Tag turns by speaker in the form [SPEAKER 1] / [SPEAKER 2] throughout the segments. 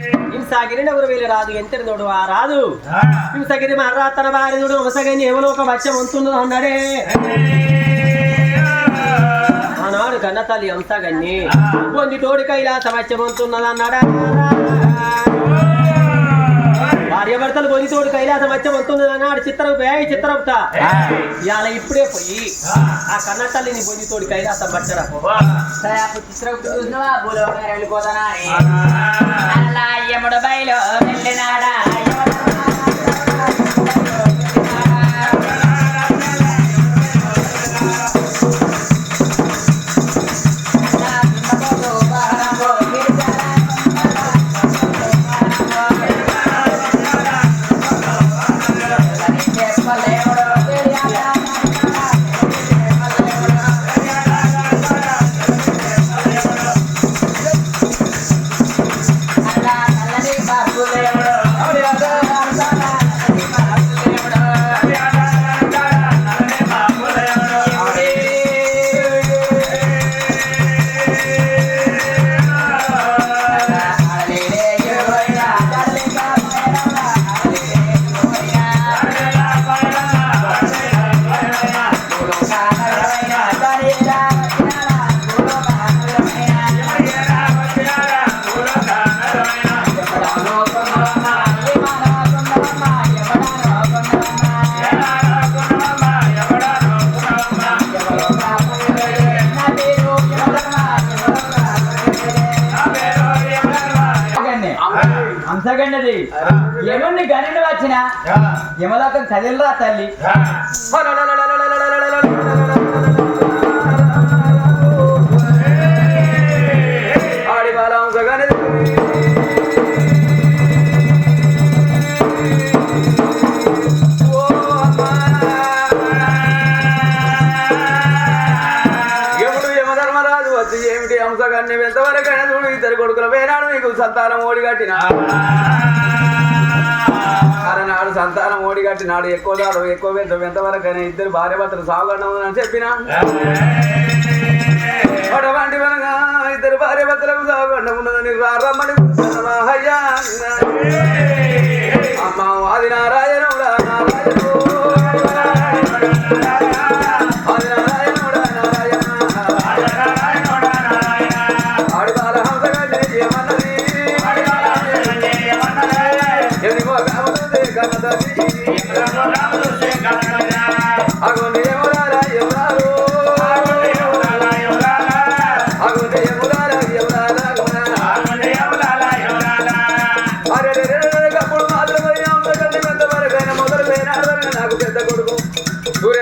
[SPEAKER 1] వెళ్ళి రాదు ఎంతటి నోడు ఆ రాదు. హింసగిరి మహారా తన భార్యుడు హంసగిరి ఎవరో ఒక వచ్చం ఉంటున్నది అన్నాడే. ఆనాడు కన్న తల్లి హంసగన్ని పొంది తోడి కైలాస వచ్చం ఉంటున్నది అన్నాడా? భార్య భర్తలు పొంది తోడు కైలాసం వచ్చం ఉంటున్నది అన్నాడు చిత్రగుప్త ఏ చిత్రగుప్త ఇవాళ ఇప్పుడే పోయి ఆ. కన్న తల్లిని పొంది తోడి కైలాసం
[SPEAKER 2] అప్పుడు చిత్రగుప్త చూసినవా? നമ്മുടെ ബൈലോ നാടാ. ఎముడిని గనిని వచ్చిన? యమలోకం తల్లి?
[SPEAKER 3] ఏమిటి హంసగాన్ని ఎంతవరకైనా చూడు ఇద్దరు కొడుకుల వేనాడు నీకు సంతానం ఓడిగట్టిన నాడు సంతానం ఓడిగట్టినాడు ఎక్కువ దాడు ఎక్కువ పెద్ద ఎంతవరకైనా ఇద్దరు భార్య భర్తలు సాగుండవు అని చెప్పిన? అటువంటి ఇద్దరు భార్య భర్తలకు సాగుండం ఉన్నదని రమ్మని అయ్యా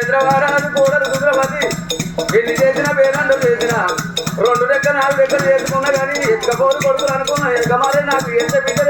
[SPEAKER 3] సురేంద్ర వారాలు కూడా రుద్రపతి. ఎన్ని చేసిన పేరండు చేసిన రెండు రెక్క నాలుగు రెక్కలు చేసుకున్నా కానీ ఎక్క కోరు కొడుకులు అనుకున్నా ఎక్కమారే నాకు ఎంత బిడ్డ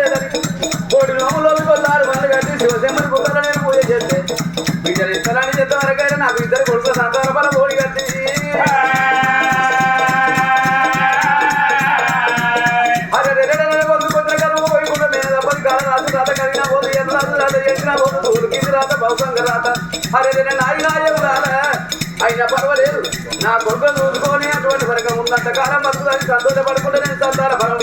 [SPEAKER 3] పర్వాలేదు. నా కొడుకు చూసుకొని అటువంటి వర్గం ఉన్నంత కాలం బతుకుదని సంతోషపడకుండా నేను సంతాన ఫలం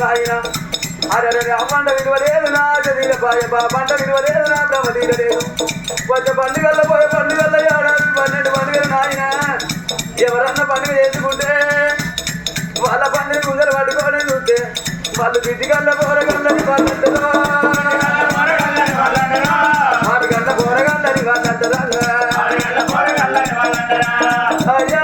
[SPEAKER 3] నాయన. అరే ఆ పంట విలువ లేదు నా చదివిన పాయ పంట విలువ లేదు నా బ్రహ్మ తీర లేదు వచ్చే పండుగల్లో పోయే పండుగల్లో ఏడాది పన్నెండు పండుగలు నాయన. ఎవరన్నా పండుగ చేసుకుంటే వాళ్ళ పండుగ గుంజలు పట్టుకోవడం చూస్తే వాళ్ళు బిడ్డిగల్ల పోరగల్లని వాళ్ళంటారు వాళ్ళ గల్ల పోరగల్లని వాళ్ళంటారా అయ్యా.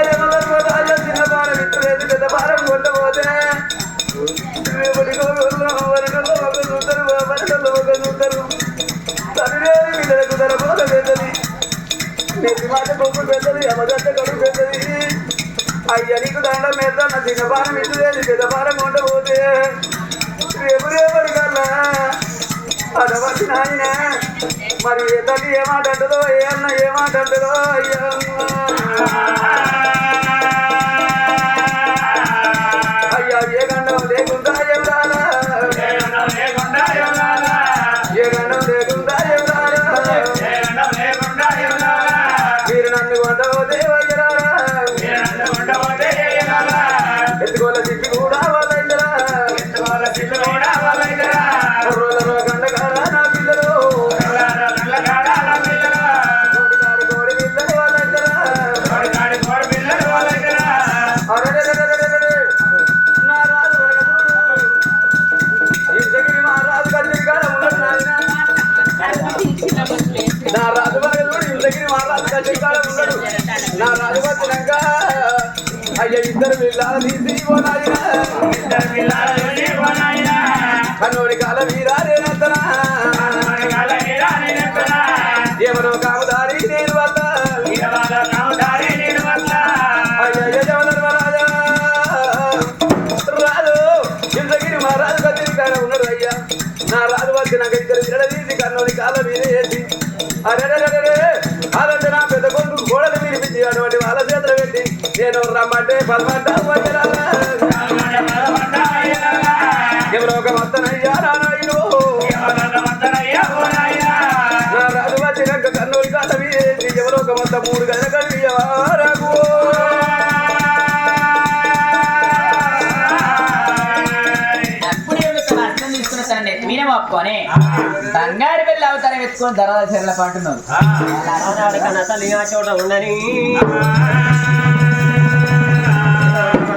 [SPEAKER 3] అయ్య నీకు దండం మీద నా చిన్న భారం ఇచ్చులేదు ఉండబోతే. రేపు రేపటి కల్లా అడవచ్చి నాయన మరి ఏ తల్లి ఏమాట మాట అంటదో ఏ అన్న ఏమాట మాట అంటదో అయ్యా. ఇద్దరు పిల్లలు ఓ నాయనా. కన్నోడి కాల వీరారేనంతనా ఎవరో కామదారి నేను వద్ద. రాజు ఇంతగిరి మా రాజు కత్తిరి కాడ ఉన్నాడు అయ్యా. నా రాజు వచ్చినాక ఇద్దరు విడదీసి కన్నోడి కాల మీద వేసి అరే అదంటే నా పెద్ద కొడుకు గోడలు వినిపించి అటువంటి వాళ్ళ నేను రమ్మంటే ఎవరో ఒక మొత్తనయ్యా నారాయణు. రాజు వచ్చినాక మీద వేసి ఎవరో ఒక మొత్తం మూడు
[SPEAKER 2] తన నెత్తి మీద ఒప్పుకొని బంగారు వెళ్ళి అవతారం ఎత్తుకొని ధరల చీరల పంటున్నారు
[SPEAKER 1] తల్లి ఆ. చోట ఉండని.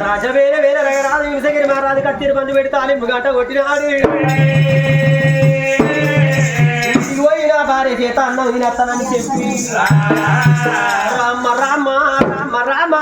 [SPEAKER 1] రాజ వేరే వేరే రగరాజు హింసగిరి మహారాజు కత్తిరి బంధు పెట్టి తాలింపు గంట కొట్టినాడు ఇంటికి పోయి నా భార్య చేత అన్నం తినేస్తానని చెప్పి. రామ రామ రామ రామ.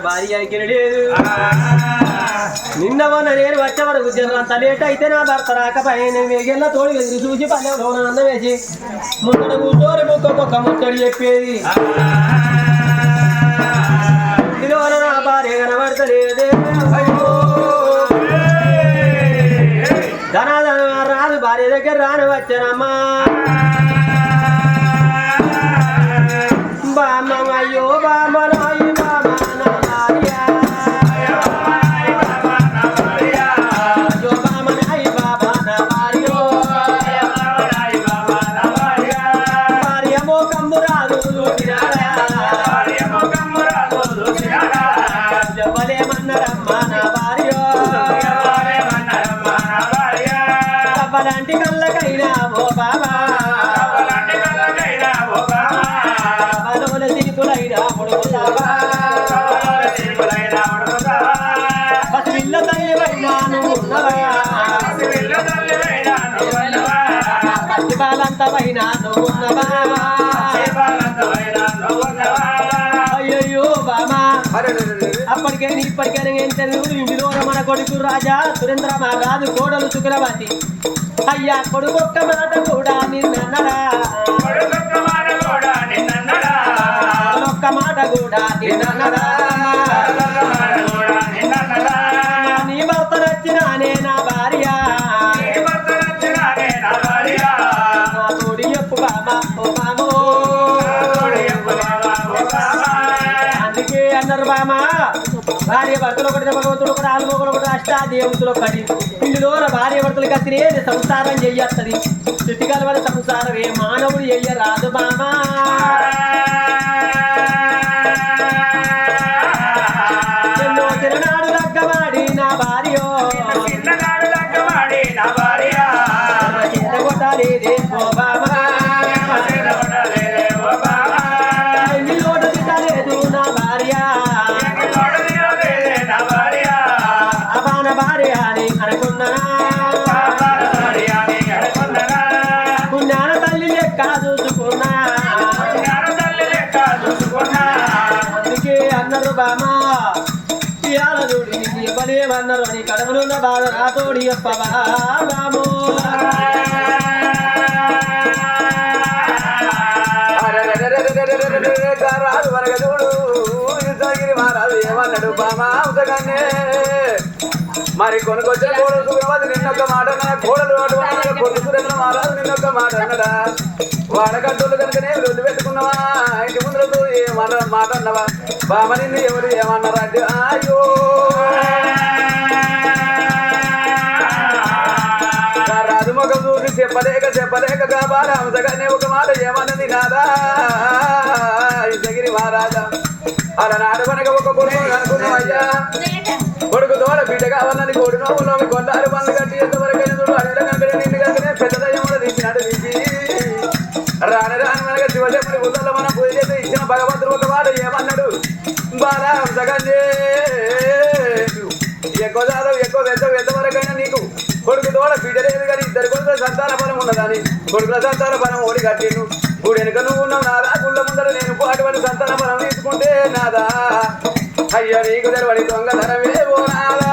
[SPEAKER 1] ఇంటిలో తన భార్య లేదు. నిన్న మొన్న నేను వచ్చే వరకు అంత లేట్ అయితే నా భర్త రాకపోయాను వేగెళ్ళ తోడు ఎదురు చూసి పల్లెలో అన్నం వేసి ముందర కూర్చోని ఒక్కొక్క ముచ్చడి చెప్పేది. ఇందులో నా భార్య కనబడతలేదే. ధనాధన రాదు భార్య దగ్గర రాని వచ్చానమ్మా. అవ్వలాంటి కళ్ళకైనా ఓ బాబా మనముల తిరుపులైనా పొడుగుతావా పసిపిల్ల తల్లివైనా నువ్వు ఉన్నవా. పసిబాలంతవైనా నువ్వు ఉన్నవా. అయ్యయ్యో బాబా
[SPEAKER 3] అరే అరే, అరే, అరే.
[SPEAKER 1] ఇప్పటికైనా ఏం తెలియదు ఇంటిలో మన కొడుకు రాజా సురేంద్ర మహారాజు కోడలు శుక్రవతి. అయ్యా కొడుకు ఒక్క మాట కూడా నిన్నరా ఒక్క మాట కూడా నిన్నరా భార్య భర్తలు ఒకటి భగవంతుడు ఒకటి ఆలుమొకలు ఒకటి అష్టాదేవతులు ఒకటి. ఇందులోన భార్య భర్తలు కత్తిరే సంసారం చెయ్యత్తది చుట్టికాల వల్ల సంసారం ఏ మానవుడు చెయ్యరాదు మామా. ఇవ్వలేమన్నారు కడవలున్న బాధ నాతోడి చెప్పవా బాము
[SPEAKER 3] అరే అరే, యుద్ధగిరి మహారాజు ఏమన్నాడు బామా మరి కొనుకొచ్చే కోడలు సుగ్రవాది నిన్నొక్క మాట అన్నా కోడలు అటువంటి కొడుకు సురేంద్ర మహారాజు నిన్నొక్క మాట అన్నడా? వాడకట్టులు కనుకనే రొద్దు పెట్టుకున్నావా? ఇంటి ముందు ఏమన్నా మాట అన్నవా? బామ నిన్ను ఎవరు ఏమన్నారా? అయ్యో! చెప్పలేక చెప్పలేక కాబాల అంతగానే ఒక మాట ఏమన్నది నాదా ఇంతగిరి మహారాజా అలా నాడవనక ఒక కొడుకు అనుకున్నావయ్యా కొడుకు తోడ బిడ్డ కావాలని కోడి నవ్వులో కొండారు పనులు కట్టి ఎంతవరకైనా చూడు అడవిలో కనుక నిన్ను కనుకనే పెద్ద దయ్యములు తీసినాడు తీసి. రాని రాని మనక శివజముడి గుండెల్లో మనం పూజ చేసి ఇచ్చిన భగవంతుడు ఒక వాడు ఏమన్నాడు? బాలా అంతగానే ఎక్కువ దంతాల బలం ఉన్నదని కొడుకుల దంతాల బలం ఓడి కట్టిను గుడి వెనుక నువ్వు ఉన్నావు నాదా? గుళ్ళ ముందర నేను అటువంటి సంతాన బలం తీసుకుంటే నాదా? అయ్యా నీకు తెలవడి దొంగ ధరమే ఓ నాదా?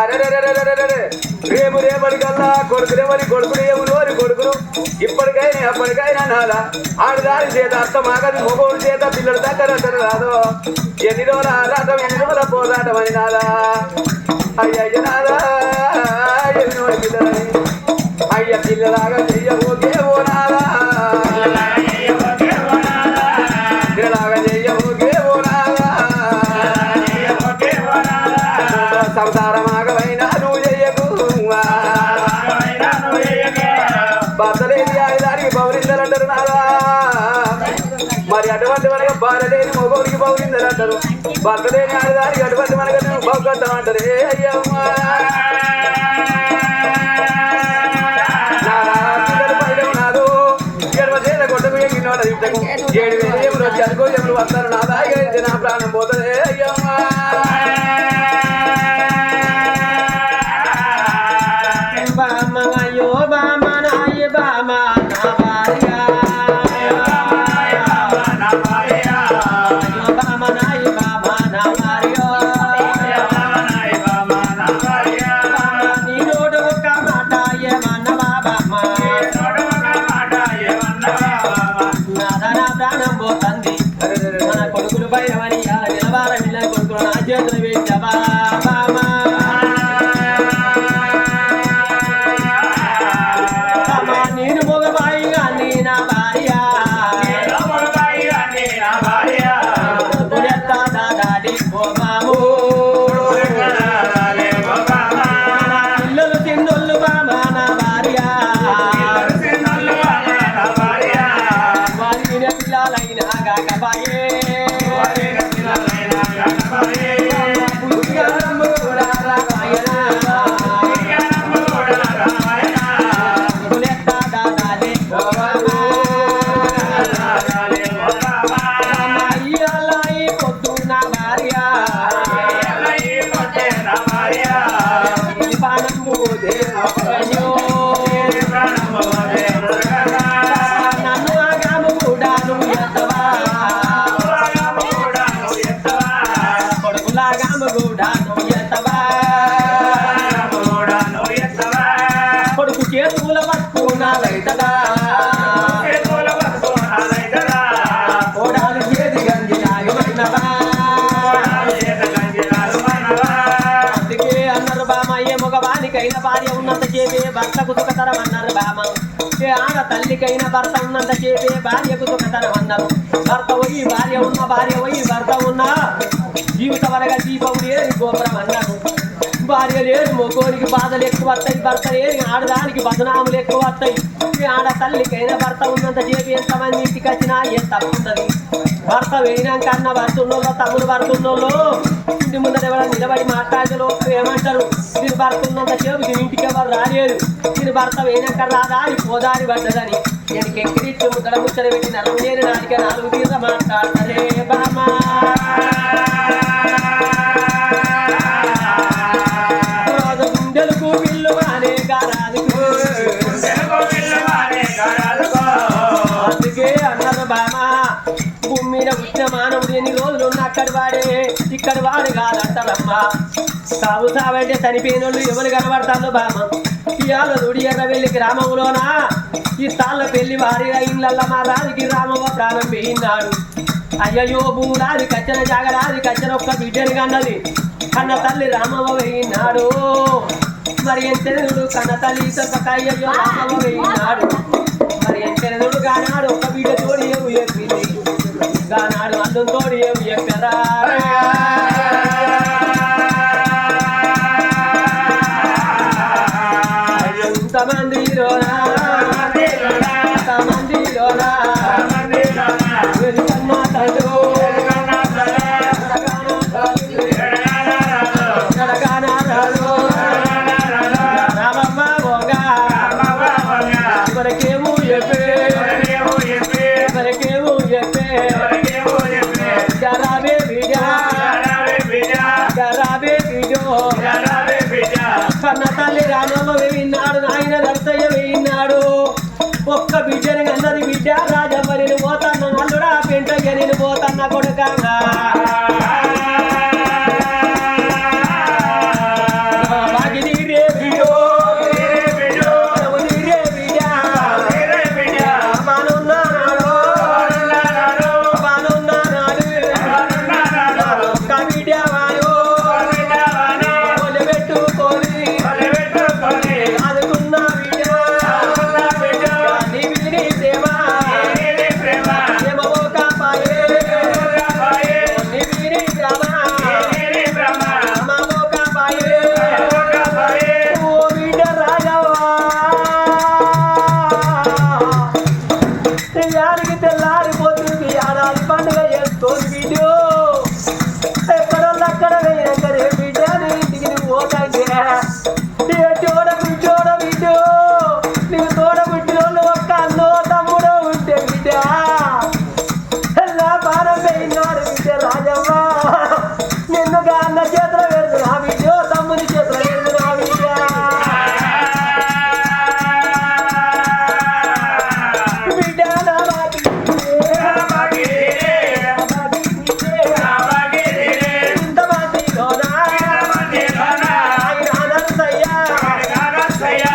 [SPEAKER 3] అరెరెరెరెరెరెరె రేపు రేపటికల్లా కొడుకులేమని కొడుకులు ఏములోని కొడుకులు ఇప్పటికైనా ఎప్పటికైనా నాలా ఆడదారి చేత అర్థం ఆగది మొగోడు చేత పిల్లలు దగ్గర రాదు ఎన్ని రోజుల ఆరాటం ఎన్ని రోజుల పోరాటం అని నాదా అయ్యయ్య నాదా ఎన్ని రోజుల పిల్లలని అయ్య పిల్లలాగా చెయ్యబోకే ఓ నాదా బహుకట్టమంటారు ఏ అయ్యమ్మా నాదా పిల్లలు పైన నాదు మనకు చేత అంటారు ఏ తిట్టకు ఏడు వేలు ఎవరు వచ్చి అనుకో ఎములు వస్తారు. నా ఏడితే నా ప్రాణం పోతుంది. అయ్యమ్మా
[SPEAKER 1] తల్లికైన భర్త ఉన్నంత చేపే భార్యకు సుఖతరం అన్నారు భర్త పోయి భార్య ఉన్న భార్య పోయి భర్త ఉన్న జీవిత వరగా దీపం లేని గోపురం అన్నారు భార్య లేదు మొగోనికి బాధలు ఎక్కువ వస్తాయి భర్త లేని ఆడదానికి బదనాములు ఎక్కువ వస్తాయి. ఆడ తల్లికైనా భర్త ఉన్నంత చేపి ఎంతమంది ఇంటికి వచ్చినా ఎంత తప్పుంటది భర్త వేయినాక అన్న భర్తున్నోళ్ళు తమ్ముడు భర్తున్నోళ్ళు ఇంటి ముందర ఎవరైనా నిలబడి మాట్లాడలో ఏమంటారు? దీని భర్త ఉన్నంత చేపు దీని ఇంటికి ఎవరు రాలేదు. దీని భర్త వేయినాక రాదా అని పోదారి పడ్డదని. నేను ఎక్కిరిచ్చి ముద్దల ముచ్చట పెట్టి నలుగు నేను నాలుగు నాలుగు తీర మాట్లాడతలే బామా ఎన్ని రోజులు ఉన్న అక్కడి వాడే ఇక్కడ వాడు కాదంటారమ్మా సాగు సావంటే చనిపోయిన వాళ్ళు ఎవరు కనబడతారు బామ ఇవాళ దుడి ఎర్ర వెళ్ళి గ్రామంలోన ఈ తాళ్ళ పెళ్ళి వారి ఇళ్ళల్లో మా రాజుకి రామవ్వ ప్రాణం వేయినాడు అయ్యయ్యో భూరాది కచ్చన జాగరాది కచ్చన ఒక్క బిడ్డని కన్నది. కన్న తల్లి రామవ్వ వేయినాడు మరి ఎంతెనుడు కన్న తల్లి సొక్క అయ్యయ్యో రామవ్వ వేయినాడు మరి ఎంతెనుడు గానాడు ఒక బిడ్డ తోడి గానాడు అందం తోడి ఏమి చెప్పారా Later.